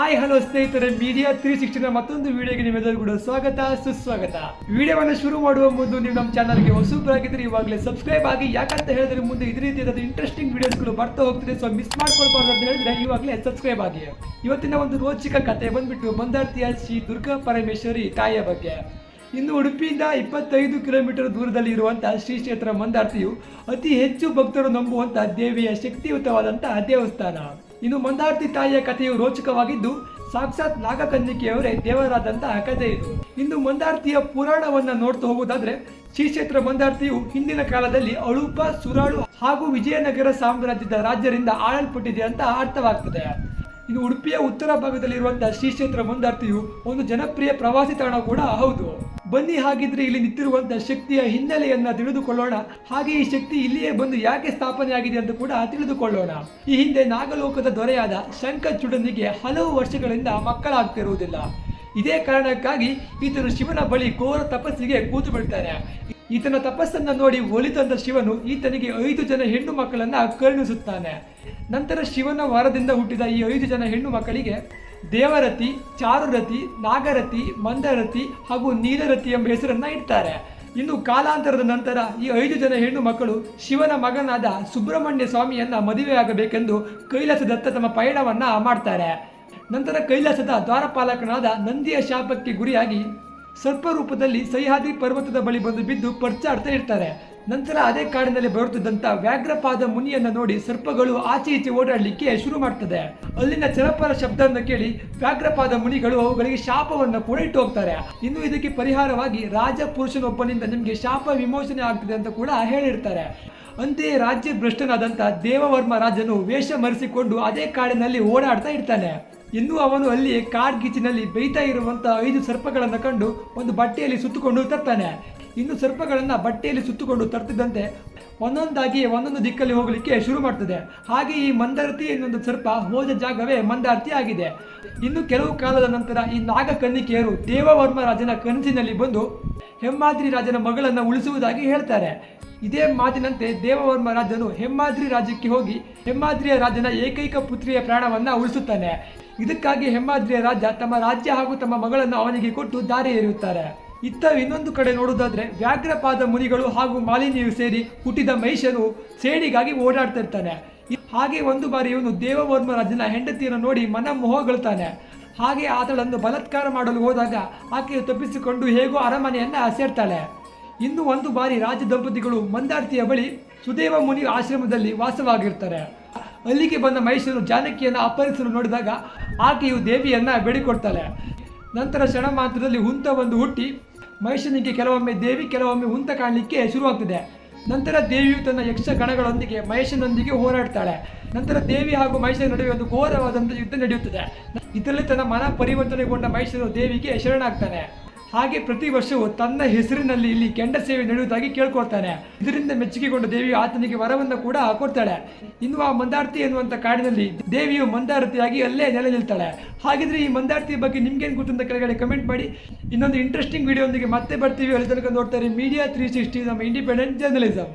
Hi, hello ಸ್ನೇಹಿತರೆ media three ಸಿಕ್ಸ್ಟಿನ ಮತ್ತೊಂದು ವಿಡಿಯೋಗೆ ನಿಮ್ಮೆಲ್ಲರೂ ಕೂಡ ಸ್ವಾಗತ, ಸುಸ್ವಾಗತ. ವಿಡಿಯೋವನ್ನು ಶುರು ಮಾಡುವ ಮುಂದೆ ನೀವು ನಮ್ಮ ಚಾನಲ್ಗೆ ಹೊಸಬರಾಗಿದ್ದರೆ, ಇವಾಗಲೇ ಸಬ್ಸ್ಕ್ರೈಬ್ ಆಗಿ, ಯಾಕಂತ ಹೇಳಿದ್ರೆ ಮುಂದೆ ಇದೇ ರೀತಿಯಾದ ಇಂಟ್ರೆಸ್ಟಿಂಗ್ ವಿಡಿಯೋಸ್ಗಳು ಬರ್ತಾ ಹೋಗ್ತಿದೆ ಸೊ ಮಿಸ್ ಮಾಡ್ಕೊಳ್ಬಾರ್ದು ಅಂತ ಹೇಳಿದ್ರೆ ಇವಾಗಲೇ ಸಬ್ಸ್ಕ್ರೈಬ್ ಆಗಿ. ಇವತ್ತಿನ ಒಂದು ರೋಚಿಕ ಕತೆ ಬಂದ್ಬಿಟ್ಟು ಮಂದಾರ್ತಿಯ ಶ್ರೀ ದುರ್ಗಾ ಪರಮೇಶ್ವರಿ ತಾಯಿಯ ಬಗ್ಗೆ. ಇನ್ನು ಉಡುಪಿಯಿಂದ ಇಪ್ಪತ್ತೈದು ಕಿಲೋಮೀಟರ್ ದೂರದಲ್ಲಿ ಇರುವಂತಹ ಶ್ರೀ ಕ್ಷೇತ್ರ ಮಂದಾರ್ತಿಯು ಅತಿ ಹೆಚ್ಚು ಭಕ್ತರು ನಂಬುವಂತಹ ದೇವಿಯ ಶಕ್ತಿಯುತವಾದಂತಹ ದೇವಸ್ಥಾನ. ಇನ್ನು ಮಂದಾರ್ತಿ ತಾಯಿಯ ಕಥೆಯು ರೋಚಕವಾಗಿದ್ದು, ಸಾಕ್ಷಾತ್ ನಾಗಕನ್ನಿಕೆಯವರೇ ದೇವರಾದಂತಹ ಕಥೆ ಇದು. ಇನ್ನು ಮಂದಾರ್ತಿಯ ಪುರಾಣವನ್ನ ನೋಡ್ತಾ ಹೋಗುವುದಾದ್ರೆ ಶ್ರೀ ಕ್ಷೇತ್ರ ಮಂದಾರ್ತಿಯು ಹಿಂದಿನ ಕಾಲದಲ್ಲಿ ಅಳುಪ, ಸುರಾಳು ಹಾಗೂ ವಿಜಯನಗರ ಸಾಮ್ರಾಜ್ಯದ ರಾಜ್ಯರಿಂದ ಆಳಲ್ಪಟ್ಟಿದೆ ಅಂತ ಅರ್ಥವಾಗ್ತದೆ. ಇನ್ನು ಉಡುಪಿಯ ಉತ್ತರ ಭಾಗದಲ್ಲಿರುವಂತಹ ಶ್ರೀ ಕ್ಷೇತ್ರ ಮಂದಾರ್ತಿಯು ಒಂದು ಜನಪ್ರಿಯ ಪ್ರವಾಸಿ ತಾಣ ಕೂಡ ಹೌದು. ಬನ್ನಿ ಹಾಗಿದ್ರೆ ಇಲ್ಲಿ ನಿಂತಿರುವಂಥ ಶಕ್ತಿಯ ಹಿನ್ನೆಲೆಯನ್ನು ತಿಳಿದುಕೊಳ್ಳೋಣ. ಹಾಗೆ ಈ ಶಕ್ತಿ ಇಲ್ಲಿಯೇ ಬಂದು ಯಾಕೆ ಸ್ಥಾಪನೆ ಆಗಿದೆ ಅಂತ ಕೂಡ ತಿಳಿದುಕೊಳ್ಳೋಣ. ಈ ಹಿಂದೆ ನಾಗಲೋಕದ ದೊರೆಯಾದ ಶಂಕಚುಡನಿಗೆ ಹಲವು ವರ್ಷಗಳಿಂದ ಮಕ್ಕಳಾಗ್ತಿರುವುದಿಲ್ಲ. ಇದೇ ಕಾರಣಕ್ಕಾಗಿ ಈತನು ಶಿವನ ಬಳಿ ಘೋರ ತಪಸ್ಸಿಗೆ ಕೂತು ಬಿಡ್ತಾನೆ ಈತನ ತಪಸ್ಸನ್ನ ನೋಡಿ ಒಲಿತಂದ ಶಿವನು ಈತನಿಗೆ ಐದು ಜನ ಹೆಣ್ಣು ಮಕ್ಕಳನ್ನ ಕರುಣಿಸುತ್ತಾನೆ. ನಂತರ ಶಿವನ ವಾರದಿಂದ ಹುಟ್ಟಿದ ಈ ಐದು ಜನ ಹೆಣ್ಣು ಮಕ್ಕಳಿಗೆ ದೇವರತಿ, ಚಾರುರತಿ, ನಾಗರತಿ, ಮಂದರತಿ ಹಾಗೂ ನೀಲರತಿ ಎಂಬ ಹೆಸರನ್ನು ಇಡ್ತಾರೆ. ಇನ್ನು ಕಾಲಾಂತರದ ನಂತರ ಈ ಐದು ಜನ ಹೆಣ್ಣು ಮಕ್ಕಳು ಶಿವನ ಮಗನಾದ ಸುಬ್ರಹ್ಮಣ್ಯ ಸ್ವಾಮಿಯನ್ನ ಮದುವೆಯಾಗಬೇಕೆಂದು ಕೈಲಾಸದತ್ತ ತಮ್ಮ ಪಯಣವನ್ನ ಮಾಡ್ತಾರೆ. ನಂತರ ಕೈಲಾಸದ ದ್ವಾರಪಾಲಕನಾದ ನಂದಿಯ ಶಾಪಕ್ಕೆ ಗುರಿಯಾಗಿ ಸರ್ಪ ರೂಪದಲ್ಲಿ ಸಹ್ಯಾದ್ರಿ ಪರ್ವತದ ಬಳಿ ಬಂದು ಬಿದ್ದು ಪರ್ಚಾಡ್ತಾ ಇರ್ತಾರೆ. ನಂತರ ಅದೇ ಕಾಡಿನಲ್ಲಿ ಬರುತ್ತಿದ್ದಂತ ವ್ಯಾಘ್ರಪಾದ ಮುನಿಯನ್ನ ನೋಡಿ ಸರ್ಪಗಳು ಆಚೆ ಈಚೆ ಓಡಾಡಲಿಕ್ಕೆ ಶುರು ಮಾಡ್ತದೆ. ಅಲ್ಲಿನ ಚರಪರ ಶಬ್ದವನ್ನು ಕೇಳಿ ವ್ಯಾಘ್ರಪಾದ ಮುನಿಗಳು ಅವುಗಳಿಗೆ ಶಾಪವನ್ನು ಕೂಡ ಇಟ್ಟು ಹೋಗ್ತಾರೆ. ಇನ್ನು ಇದಕ್ಕೆ ಪರಿಹಾರವಾಗಿ ರಾಜ ಪುರುಷನೊಬ್ಬನಿಂದ ನಿಮಗೆ ಶಾಪ ವಿಮೋಚನೆ ಆಗ್ತದೆ ಅಂತ ಕೂಡ ಹೇಳಿರ್ತಾರೆ. ಅಂತೆಯೇ ರಾಜ್ಯ ಭ್ರಷ್ಟನಾದಂಥ ದೇವವರ್ಮ ರಾಜನು ವೇಷ ಮರೆಸಿಕೊಂಡು ಅದೇ ಕಾಡಿನಲ್ಲಿ ಓಡಾಡ್ತಾ ಇರ್ತಾನೆ. ಇನ್ನು ಅವನು ಅಲ್ಲಿ ಕಾರ್ಗಿಚಿನಲ್ಲಿ ಬೇಯ್ತಾ ಇರುವಂತಹ ಐದು ಸರ್ಪಗಳನ್ನು ಕಂಡು ಒಂದು ಬಟ್ಟೆಯಲ್ಲಿ ಸುತ್ತುಕೊಂಡು ತರ್ತಾನೆ. ಇನ್ನು ಸರ್ಪಗಳನ್ನು ಬಟ್ಟೆಯಲ್ಲಿ ಸುತ್ತುಕೊಂಡು ತರ್ತಿದ್ದಂತೆ ಒಂದೊಂದಾಗಿ ಒಂದೊಂದು ದಿಕ್ಕಲ್ಲಿ ಹೋಗಲಿಕ್ಕೆ ಶುರು ಮಾಡ್ತದೆ. ಹಾಗೆ ಈ ಮಂದಾರತಿ ಎನ್ನುವಂಥ ಸರ್ಪ ಹೋದ ಜಾಗವೇ ಮಂದಾರತಿ ಆಗಿದೆ. ಇನ್ನು ಕೆಲವು ಕಾಲದ ನಂತರ ಈ ನಾಗ ಕನ್ನಿಕೆಯರು ದೇವವರ್ಮ ರಾಜನ ಕನಸಿನಲ್ಲಿ ಬಂದು ಹೆಮ್ಮಾದ್ರಿ ರಾಜನ ಮಗಳನ್ನು ಉಳಿಸುವುದಾಗಿ ಹೇಳ್ತಾರೆ. ಇದೇ ಮಾತಿನಂತೆ ದೇವವರ್ಮ ರಾಜನು ಹೆಮ್ಮಾದ್ರಿ ರಾಜ್ಯಕ್ಕೆ ಹೋಗಿ ಹೆಮ್ಮಾದ್ರಿಯ ರಾಜನ ಏಕೈಕ ಪುತ್ರಿಯ ಪ್ರಾಣವನ್ನು ಉಳಿಸುತ್ತಾನೆ. ಇದಕ್ಕಾಗಿ ಹೆಮ್ಮಾದ್ರಿಯ ರಾಜ ತಮ್ಮ ರಾಜ್ಯ ಹಾಗೂ ತಮ್ಮ ಮಗಳನ್ನು ಅವನಿಗೆ ಕೊಟ್ಟು ದಾರಿ ಎರೆಯುತ್ತಾರೆ. ಇತ್ತ ಇನ್ನೊಂದು ಕಡೆ ನೋಡುವುದಾದ್ರೆ ವ್ಯಾಘ್ರಪಾದ ಮುನಿಗಳು ಹಾಗೂ ಮಾಲಿನಿಯು ಸೇರಿ ಹುಟ್ಟಿದ ಮಹಿಷರು ಸೇಡಿಗಾಗಿ ಓಡಾಡ್ತಿರ್ತಾನೆ ಹಾಗೆ ಒಂದು ಬಾರಿ ಇವನು ದೇವವರ್ಮ ರಾಜನ ಹೆಂಡತಿಯನ್ನು ನೋಡಿ ಮನ ಮೋಹಗೊಳ್ತಾನೆ ಹಾಗೆ ಆತಳನ್ನು ಬಲತ್ಕಾರ ಮಾಡಲು ಹೋದಾಗ ಆಕೆಯು ತಪ್ಪಿಸಿಕೊಂಡು ಹೇಗೋ ಅರಮನೆಯನ್ನ ಸೇರ್ತಾಳೆ. ಇನ್ನು ಒಂದು ಬಾರಿ ರಾಜ ದಂಪತಿಗಳು ಮಂದಾರ್ತಿಯ ಬಳಿ ಸುದೇವ ಮುನಿ ಆಶ್ರಮದಲ್ಲಿ ವಾಸವಾಗಿರ್ತಾರೆ. ಅಲ್ಲಿಗೆ ಬಂದ ಮಹೇಶನು ಜಾನಕಿಯನ್ನು ಅಪಹರಿಸಲು ನೋಡಿದಾಗ ಆಕೆಯು ದೇವಿಯನ್ನು ಬೇಡಿಕೊಡ್ತಾಳೆ. ನಂತರ ಕ್ಷಣ ಮಾತ್ರದಲ್ಲಿ ಹುಂತ ಒಂದು ಹುಟ್ಟಿ, ಮಹಿಷನಿಗೆ ಕೆಲವೊಮ್ಮೆ ದೇವಿ, ಕೆಲವೊಮ್ಮೆ ಹುಂತ ಕಾಣಲಿಕ್ಕೆ ಶುರುವಾಗ್ತದೆ. ನಂತರ ದೇವಿಯು ತನ್ನ ಯಕ್ಷ ಗಣಗಳೊಂದಿಗೆ ಮಹೇಶನೊಂದಿಗೆ ಹೋರಾಡ್ತಾಳೆ. ನಂತರ ದೇವಿ ಹಾಗೂ ಮಹೇಶನ ನಡುವೆ ಒಂದು ಘೋರವಾದಂಥ ಯುದ್ಧ ನಡೆಯುತ್ತದೆ. ಇದರಲ್ಲಿ ತನ್ನ ಮನ ಪರಿವರ್ತನೆಗೊಂಡ ಮಹೇಶನು ದೇವಿಗೆ ಶರಣಾಗ್ತಾನೆ ಹಾಗೆ ಪ್ರತಿ ವರ್ಷವೂ ತನ್ನ ಹೆಸರಿನಲ್ಲಿ ಇಲ್ಲಿ ಕೆಂಡ ಸೇವೆ ನಡೆಯುವುದಾಗಿ ಕೇಳ್ಕೊಳ್ತಾನೆ. ಇದರಿಂದ ಮೆಚ್ಚುಗೆಗೊಂಡ ದೇವಿಯು ಆತನಿಗೆ ವರವನ್ನು ಕೂಡ ಕೊಡ್ತಾಳೆ. ಇನ್ನು ಆ ಮಂದಾರ್ತಿ ಎನ್ನುವಂಥ ಕಾಡಿನಲ್ಲಿ ದೇವಿಯು ಮಂದಾರತಿಯಾಗಿ ಅಲ್ಲೇ ನೆಲೆ ನಿಲ್ತಾಳೆ. ಹಾಗಿದ್ರೆ ಈ ಮಂದಾರತಿ ಬಗ್ಗೆ ನಿಮ್ಗೇನು ಗೊತ್ತು ಅಂತ ಕೆಳಗಡೆ ಕಮೆಂಟ್ ಮಾಡಿ. ಇನ್ನೊಂದು ಇಂಟ್ರೆಸ್ಟಿಂಗ್ ವಿಡಿಯೋ ಮತ್ತೆ ಬರ್ತೀವಿ. ಅಲ್ಲಿ ತನಕ ನೋಡ್ತಾರೆ ಮೀಡಿಯಾ ತ್ರೀ ಸಿಕ್ಸ್ಟಿ ನಮ್ಮ ಇಂಡಿಪೆಂಡೆಂಟ್ ಜರ್ನಲಿಸಮ್